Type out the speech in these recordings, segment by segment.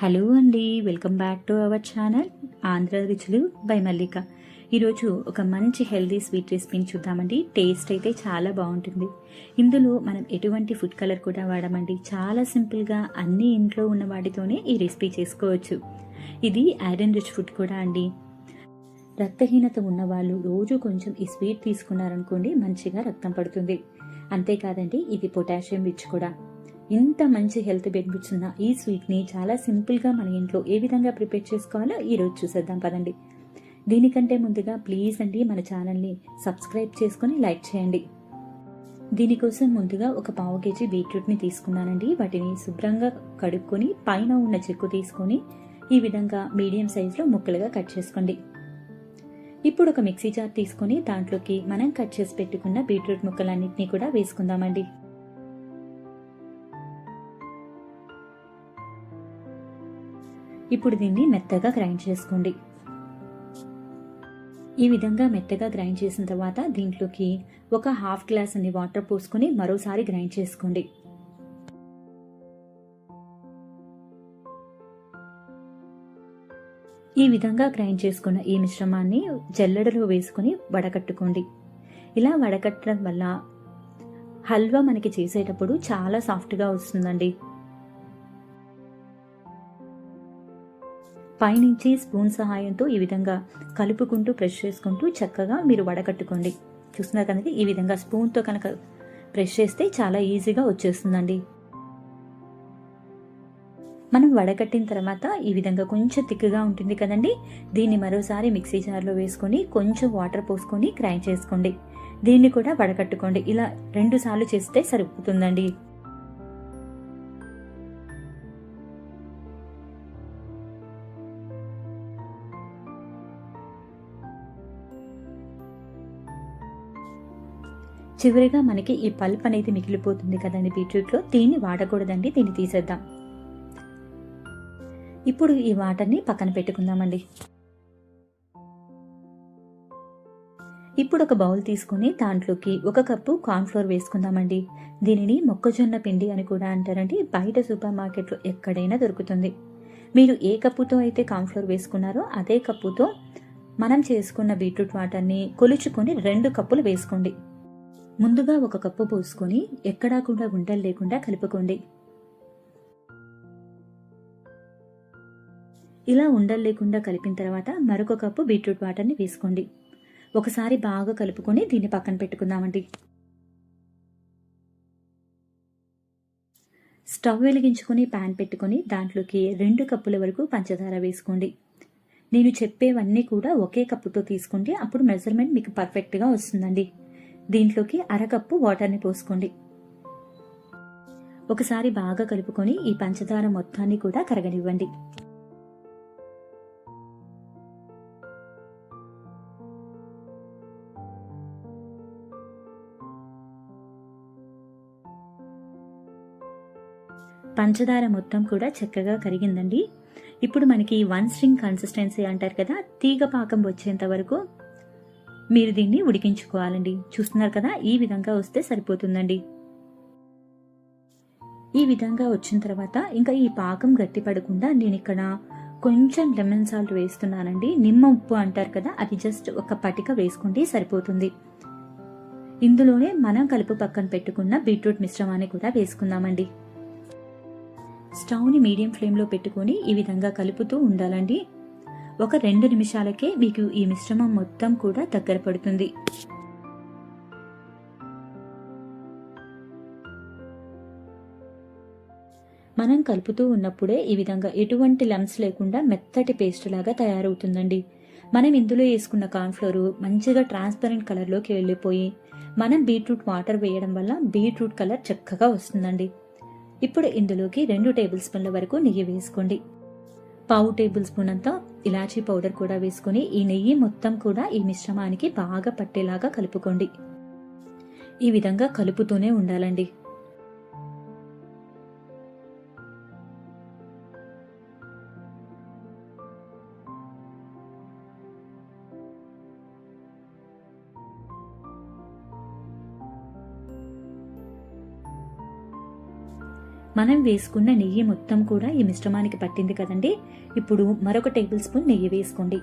Hello అండి welcome back to our channel Andhra Ruchulu by Mallika. ఈరోజు ఒక మంచి హెల్దీ స్వీట్ రెసిపీని చూద్దామండి. టేస్ట్ అయితే చాలా బాగుంటుంది. ఇందులో మనం ఎటువంటి ఫుడ్ కలర్ కూడా వాడమండి. చాలా సింపుల్గా అన్ని ఇంట్లో ఉన్న వాటితోనే ఈ రెసిపీ చేసుకోవచ్చు. ఇది ఐరన్ రిచ్ ఫుడ్ కూడా అండి. రక్తహీనత ఉన్నవాళ్ళు రోజు కొంచెం ఈ స్వీట్ తీసుకున్నారనుకోండి మంచిగా రక్తం పడుతుంది. అంతేకాదండి ఇది పొటాషియం రిచ్ కూడా. ఇంత మంచి హెల్త్ బెనిఫిట్స్ ఉన్న ఈ స్వీట్ని చాలా సింపుల్గా మన ఇంట్లో ఏ విధంగా ప్రిపేర్ చేసుకోవాలో ఈరోజు చూసేద్దాం పదండి. దీనికంటే ముందుగా ప్లీజ్ అండి మన ఛానల్ని సబ్స్క్రైబ్ చేసుకొని లైక్ చేయండి. దీనికోసం ముందుగా ఒక పావు కేజీ బీట్రూట్ని తీసుకున్నానండి. వాటిని శుభ్రంగా కడుక్కొని పైన ఉన్న చెక్కు తీసుకొని ఈ విధంగా మీడియం సైజులో ముక్కలుగా కట్ చేసుకోండి. ఇప్పుడు ఒక మిక్సీ జార్ తీసుకొని దాంట్లోకి మనం కట్ చేసి పెట్టుకున్న బీట్రూట్ ముక్కలన్నింటినీ కూడా వేసుకుందామండి. ఇప్పుడు దీన్ని మెత్తగా గ్రైండ్ చేసుకోండి. ఈ విధంగా మెత్తగా గ్రైండ్ చేసిన తర్వాత దీంట్లోకి ఒక హాఫ్ గ్లాస్ అన్ని వాటర్ పోసుకొని మరోసారి గ్రైండ్ చేసుకోండి. ఈ విధంగా గ్రైండ్ చేసుకున్న ఈ మిశ్రమాన్ని జల్లెడలో వేసుకొని వడకట్టుకోండి. ఇలా వడకట్టడం వల్ల హల్వా మనకి చేసేటప్పుడు చాలా సాఫ్ట్గా వస్తుందండి. పైనుంచి స్పూన్ సహాయంతో ఈ విధంగా కలుపుకుంటూ ప్రెస్ చేసుకుంటూ చక్కగా మీరు వడకట్టుకోండి. చూస్తున్నారు కనుక ఈ విధంగా స్పూన్తో కనుక ప్రెస్ చేస్తే చాలా ఈజీగా వచ్చేస్తుందండి. మనం వడకట్టిన తర్వాత ఈ విధంగా కొంచెం తిక్కుగా ఉంటుంది కదండి. దీన్ని మరోసారి మిక్సీ జార్లో వేసుకొని కొంచెం వాటర్ పోసుకొని గ్రైండ్ చేసుకోండి. దీన్ని కూడా వడకట్టుకోండి. ఇలా రెండు సార్లు చేస్తే సరిపోతుందండి. చివరిగా మనకి ఈ పల్ప్ అనేది మిగిలిపోతుంది కదండి బీట్రూట్లో. దీన్ని వాడకూడదండి దీన్ని తీసేద్దాం. ఇప్పుడు ఈ వాటర్ని పక్కన పెట్టుకుందామండి. ఇప్పుడు ఒక బౌల్ తీసుకుని దాంట్లోకి ఒక కప్పు కార్న్ఫ్లోర్ వేసుకుందామండి. దీనిని మొక్కజొన్న పిండి అని కూడా అంటారండి. బయట సూపర్ మార్కెట్లో ఎక్కడైనా దొరుకుతుంది. మీరు ఏ కప్పుతో అయితే కార్న్ఫ్లోర్ వేసుకున్నారో అదే కప్పుతో మనం చేసుకున్న బీట్రూట్ వాటర్ని కొలుచుకొని రెండు కప్పులు వేసుకోండి. ముందుగా ఒక కప్పు పోసుకొని ఎక్కడా కూడా ఉండలు లేకుండా కలుపుకోండి. ఇలా ఉండలు లేకుండా కలిపిన తర్వాత మరొక కప్పు బీట్రూట్ వాటర్ని వేసుకోండి. ఒకసారి బాగా కలుపుకొని దీన్ని పక్కన పెట్టుకుందామండి. స్టవ్ వెలిగించుకొని ప్యాన్ పెట్టుకొని దాంట్లోకి రెండు కప్పుల వరకు పంచదార వేసుకోండి. నేను చెప్పేవన్నీ కూడా ఒకే కప్పుతో తీసుకుంటే అప్పుడు మెజర్మెంట్ మీకు పర్ఫెక్ట్గా వస్తుందండి. దీంట్లోకి అరకప్పు వాటర్ని పోసుకోండి. ఒకసారి బాగా కలుపుకొని ఈ పంచదార మొత్తాన్ని కూడా కరగనివ్వండి. పంచదార మొత్తం కూడా చక్కగా కరిగిందండి. ఇప్పుడు మనకి వన్ స్ట్రింగ్ కన్సిస్టెన్సీ అంటారు కదా తీగ పాకం వచ్చేంత వరకు మీరు దీన్ని ఉడికించుకోవాలండి. చూస్తున్నారు కదా ఈ విధంగా వస్తే సరిపోతుందండి. ఈ విధంగా వచ్చిన తర్వాత ఇంకా ఈ పాకం గట్టి పడకుండా నేను ఇక్కడ కొంచెం లెమన్ సాల్ట్ వేస్తున్నానండి. నిమ్మ ఉప్పు అంటారు కదా అది జస్ట్ ఒక పటిక వేసుకుంటే సరిపోతుంది. ఇందులోనే మనం కలుపు పక్కన పెట్టుకున్న బీట్రూట్ మిశ్రమాన్ని కూడా వేసుకుందామండి. స్టవ్ని మీడియం ఫ్లేమ్లో పెట్టుకొని ఈ విధంగా కలుపుతూ ఉండాలండి. ఒక రెండు నిమిషాలకే మీకు ఈ మిశ్రమం మొత్తం కూడా దగ్గర పడుతుంది. మనం కలుపుతూ ఉన్నప్పుడే ఈ విధంగా ఎటువంటి లమ్స్ లేకుండా మెత్తటి పేస్ట్ లాగా తయారవుతుందండి. మనం ఇందులో వేసుకున్న కార్న్ఫ్లోర్ మంచిగా ట్రాన్స్పరెంట్ కలర్లోకి వెళ్ళిపోయి మనం బీట్రూట్ వాటర్ వేయడం వల్ల బీట్రూట్ కలర్ చక్కగా వస్తుందండి. ఇప్పుడు ఇందులోకి రెండు టేబుల్ స్పూన్ల వరకు నెయ్యి వేసుకోండి. పావు టేబుల్ స్పూన్ అంతా ఇలాచీ పౌడర్ కూడా వేసుకొని ఈ నెయ్యి మొత్తం కూడా ఈ మిశ్రమానికి బాగా పట్టేలాగా కలుపుకోండి. ఈ విధంగా కలుపుతూనే ఉండాలండి. మనం వేసుకున్న నెయ్యి మొత్తం కూడా ఈ మిశ్రమానికి పట్టింది కదండి? ఇప్పుడు మరొక టేబుల్ స్పూన్ నెయ్యి వేసుకోండి.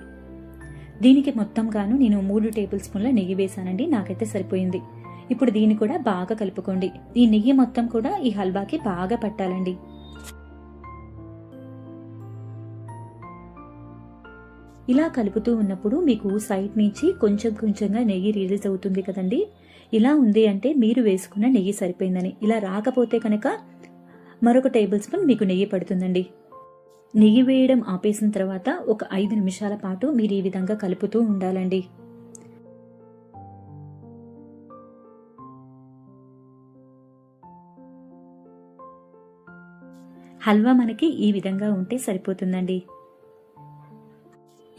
దీనికి మొత్తం గాను నేను మూడు టేబుల్ స్పూన్ల నెయ్యి వేసానండి నాకైతే సరిపోయింది. ఇప్పుడు దీన్ని కూడా బాగా కలుపుకోండి. ఈ నెయ్యి మొత్తం కూడా ఈ హల్వాకి బాగా పట్టాలండి. ఇలా కలుపుతూ ఉన్నప్పుడు మీకు సైడ్ నుంచి కొంచెం కొంచెంగా నెయ్యి రిలీజ్ అవుతుంది కదండి? ఇలా ఉంది అంటే మీరు వేసుకున్న నెయ్యి సరిపోయిందని. ఇలా రాకపోతే కనుక మరొక టేబుల్ స్పూన్ మీకు నెయ్యి పడుతుందండి. నెయ్యి వేయడం ఆపేసిన తర్వాత ఒక ఐదు నిమిషాల పాటు మీరు ఈ విధంగా కలుపుతూ ఉండాలండి. హల్వా మనకి ఈ విధంగా ఉంటే సరిపోతుందండి.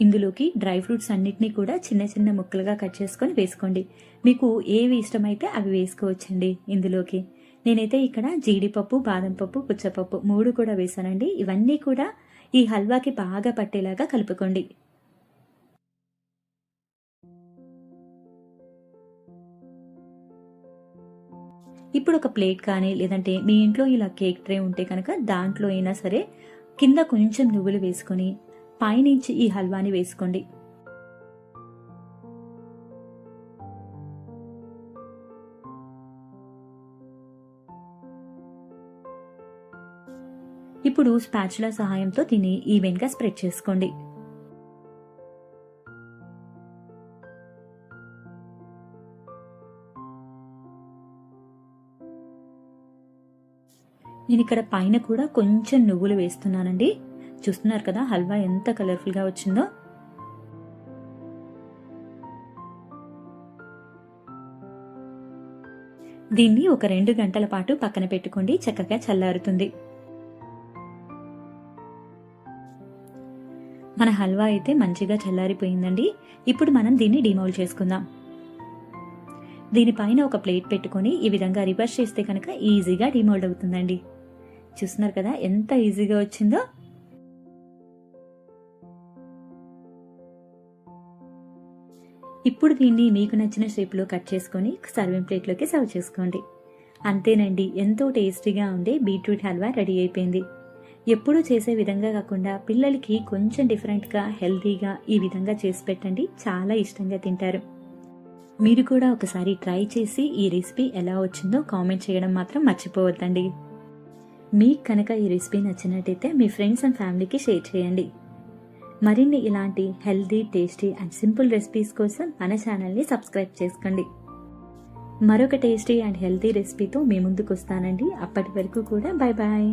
ఇందులోకి డ్రై ఫ్రూట్స్ అన్నిటినీ కూడా చిన్న చిన్న ముక్కలుగా కట్ చేసుకొని వేసుకోండి. మీకు ఏవి ఇష్టమైతే అవి వేసుకోవచ్చండి ఇందులోకి. నేనైతే ఇక్కడ జీడిపప్పు బాదం పప్పు పుచ్చపప్పు మూడు కూడా వేసానండి. ఇవన్నీ కూడా ఈ హల్వాకి బాగా పట్టేలాగా కలుపుకోండి. ఇప్పుడు ఒక ప్లేట్ కానీ లేదంటే మీ ఇంట్లో ఇలా కేక్ ట్రే ఉంటే కనుక దాంట్లో అయినా సరే కింద కొంచెం నువ్వులు వేసుకొని పైనుంచి ఈ హల్వాని వేసుకోండి. ఇప్పుడు స్పాచులా సహాయంతో దీన్ని ఈవెన్గా స్ప్రెడ్ చేసుకోండి. నేను ఇక్కడ పైన కూడా కొంచెం నువ్వులు వేస్తున్నానండి. చూస్తున్నారు కదా హల్వా ఎంత కలర్ఫుల్గా వచ్చిందో. దీన్ని ఒక రెండు గంటల పాటు పక్కన పెట్టుకోండి చక్కగా చల్లారుతుంది. మన హల్వా అయితే మంచిగా చల్లారిపోయిందండి. ఇప్పుడు మనం దీన్ని డిమౌల్ చేసుకుందాం. దీనిపైన ఒక ప్లేట్ పెట్టుకొని ఈ విధంగా రివర్స్ చేస్తే కనుక ఈజీగా డిమోల్డ్ అవుతుందండి. చూస్తున్నారు కదా ఎంత ఈజీగా వచ్చిందో. ఇప్పుడు దీన్ని మీకు నచ్చిన షేప్లో కట్ చేసుకొని సర్వింగ్ ప్లేట్లోకి సర్వ్ చేసుకోండి. అంతేనండి ఎంతో టేస్టీగా ఉండే బీట్రూట్ హల్వా రెడీ అయిపోయింది. ఎప్పుడూ చేసే విధంగా కాకుండా పిల్లలకి కొంచెం డిఫరెంట్గా హెల్తీగా ఈ విధంగా చేసి పెట్టండి. చాలా ఇష్టంగా తింటారు. మీరు కూడా ఒకసారి ట్రై చేసి ఈ రెసిపీ ఎలా వచ్చిందో కామెంట్ చేయడం మాత్రం మర్చిపోవద్దండి. మీకు కనుక ఈ రెసిపీ నచ్చినట్టయితే మీ ఫ్రెండ్స్ అండ్ ఫ్యామిలీకి షేర్ చేయండి. మరిన్ని ఇలాంటి healthy tasty and simple recipes కోసం మన ఛానల్ని సబ్స్క్రైబ్ చేసుకోండి. మరొక టేస్టీ అండ్ హెల్తీ రెసిపీతో మీ ముందుకు వస్తానండి. అప్పటి వరకు కూడా బాయ్ బాయ్